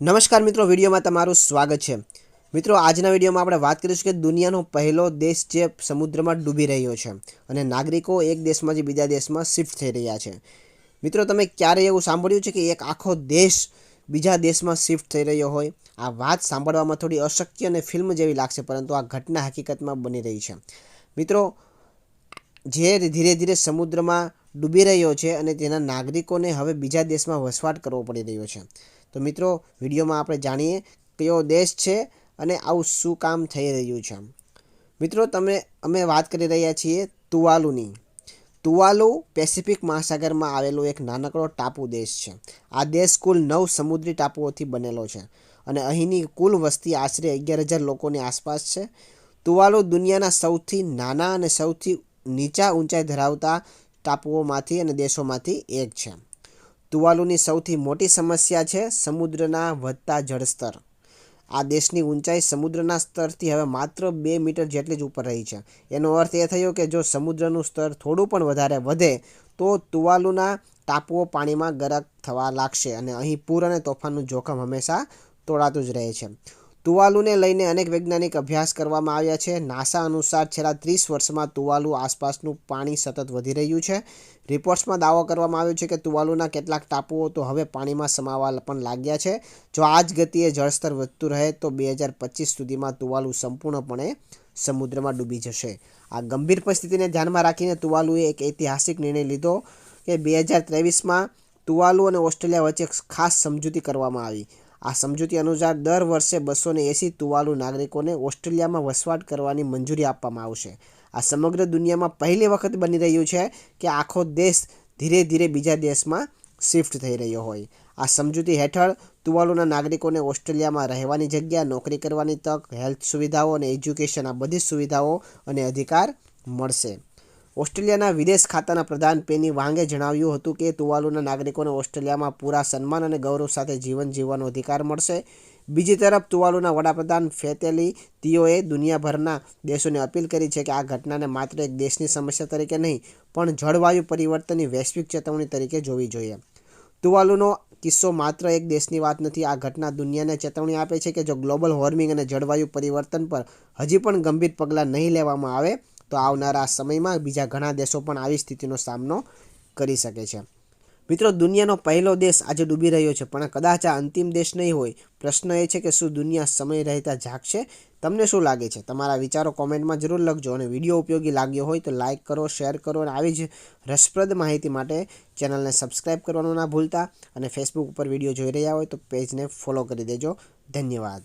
નમસ્કાર મિત્રો, વિડીયોમાં તમારું સ્વાગત છે. મિત્રો, આજના વિડીયોમાં આપણે વાત કરીશું કે દુનિયાનો પહેલો દેશ જે સમુદ્રમાં ડૂબી રહ્યો છે અને નાગરિકો એક દેશમાંથી બીજા દેશમાં શિફ્ટ થઈ રહ્યા છે. મિત્રો, તમે ક્યારે એવું સાંભળ્યું છે કે એક આખો દેશ બીજા દેશમાં શિફ્ટ થઈ રહ્યો હોય? આ વાત સાંભળવામાં થોડી અશક્ય અને ફિલ્મ જેવી લાગશે, પરંતુ આ ઘટના હકીકતમાં બની રહી છે. મિત્રો, જે ધીરે ધીરે સમુદ્રમાં ડૂબી રહ્યો છે અને તેના નાગરિકોને હવે બીજા દેશમાં વસવાટ કરવો પડી રહ્યો છે. તો મિત્રો, વિડીયોમાં આપણે જાણીએ કયો દેશ છે અને આવું શું કામ થઈ રહ્યું છે. મિત્રો, તમે, અમે વાત કરી રહ્યા છીએ તુવાલુની. તુવાલુ પેસિફિક મહાસાગરમાં આવેલો એક નાનકડો ટાપુ દેશ છે. આ દેશ કુલ નવ સમુદ્રી ટાપુઓથી બનેલો છે અને અહીંની કુલ વસ્તી આશરે અગિયાર હજાર લોકોની આસપાસ છે. તુવાલુ દુનિયાના સૌથી નાના અને સૌથી નીચા ઊંચાઈ ધરાવતા ટાપુઓમાંથી અને દેશોમાંથી એક છે. તુવાલુની સૌથી મોટી સમસ્યા છે સમુદ્રના વધતા જળસ્તર. આ દેશની ઊંચાઈ સમુદ્રના સ્તરથી હવે માત્ર બે મીટર જેટલી જ ઉપર રહી છે. એનો અર્થ એ થયો કે જો સમુદ્રનું સ્તર થોડું પણ વધારે વધે, તો તુવાલુના ટાપુઓ પાણીમાં ગરક થવા લાગશે અને અહીં પૂર અને તોફાનનું જોખમ હંમેશા તોડાતું જ રહે છે. તુવાલુને લઈને અનેક વૈજ્ઞાનિક અભ્યાસ કરવામાં આવ્યા છે. નાસા અનુસાર છેલ્લા ત્રીસ વર્ષમાં તુવાલુ આસપાસનું પાણી સતત વધી રહ્યું છે. રિપોર્ટ્સમાં દાવો કરવામાં આવ્યો છે કે તુવાલુના કેટલાક ટાપુઓ તો હવે પાણીમાં સમાવા પણ લાગ્યા છે. જો આ જ ગતિએ જળસ્તર વધતું રહે તો બે હજાર પચીસ સુધીમાં તુવાલુ સંપૂર્ણપણે સમુદ્રમાં ડૂબી જશે. આ ગંભીર પરિસ્થિતિને ધ્યાનમાં રાખીને તુવાલુએ એક ઐતિહાસિક નિર્ણય લીધો કે બે હજાર ત્રેવીસમાં તુવાલુ અને ઓસ્ટ્રેલિયા વચ્ચે ખાસ સમજૂતી કરવામાં આવી. આ સમજૂતી અનુસાર દર વર્ષે બસો ને એંસી તુવાલુ નાગરિકોને ઓસ્ટ્રેલિયામાં વસવાટ કરવાની મંજૂરી આપવામાં આવશે. આ સમગ્ર દુનિયામાં પહેલી વખત બની રહ્યું છે કે આખો દેશ ધીરે ધીરે બીજા દેશમાં શિફ્ટ થઈ રહ્યો હોય. આ સમજૂતી હેઠળ તુવાલુના નાગરિકોને ઓસ્ટ્રેલિયામાં રહેવાની જગ્યા, નોકરી કરવાની તક હેલ્થ સુવિધાઓ અને એજ્યુકેશન આ બધી સુવિધાઓ અને અધિકાર મળશે. ઓસ્ટ્રેલિયાના વિદેશ ખાતાના પ્રધાન પેની વાંગે જણાવ્યું હતું કે તુવાલુના નાગરિકોને ઓસ્ટ્રેલિયામાં પૂરા સન્માન અને ગૌરવ સાથે જીવન જીવવાનો અધિકાર મળશે. બીજી તરફ, તુવાલુના વડાપ્રધાન ફેતેલી તિયોએ દુનિયાભરના દેશોને અપીલ કરી છે કે આ ઘટનાને માત્ર એક દેશની સમસ્યા તરીકે નહીં, પણ જળવાયુ પરિવર્તનની વૈશ્વિક ચેતવણી તરીકે જોવી જોઈએ. તુવાલુનો કિસ્સો માત્ર એક દેશની વાત નથી. આ ઘટના દુનિયાને ચેતવણી આપે છે કે જો ગ્લોબલ વોર્મિંગ અને જળવાયુ પરિવર્તન પર હજી પણ ગંભીર પગલાં નહીં લેવામાં આવે તો આવનારા સમયમાં બીજા ઘણા દેશો પણ આવી સ્થિતિનો સામનો કરી શકે છે. મિત્રો, દુનિયાનો પહેલો દેશ આજે ડૂબી રહ્યો છે, પણ કદાચ આ અંતિમ દેશ નહીં હોય. પ્રશ્ન એ છે કે શું દુનિયા સમય રહેતા જાગશે? તમને શું લાગે છે? તમારા વિચારો કોમેન્ટમાં જરૂર લખજો અને વીડિયો ઉપયોગી લાગ્યો હોય તો લાઇક કરો, શેર કરો અને આવી જ રસપ્રદ માહિતી માટે ચેનલને સબસ્ક્રાઈબ કરવાનું ના ભૂલતા. અને ફેસબુક ઉપર વીડિયો જોઈ રહ્યા હોય તો પેજને ફોલો કરી દેજો. ધન્યવાદ.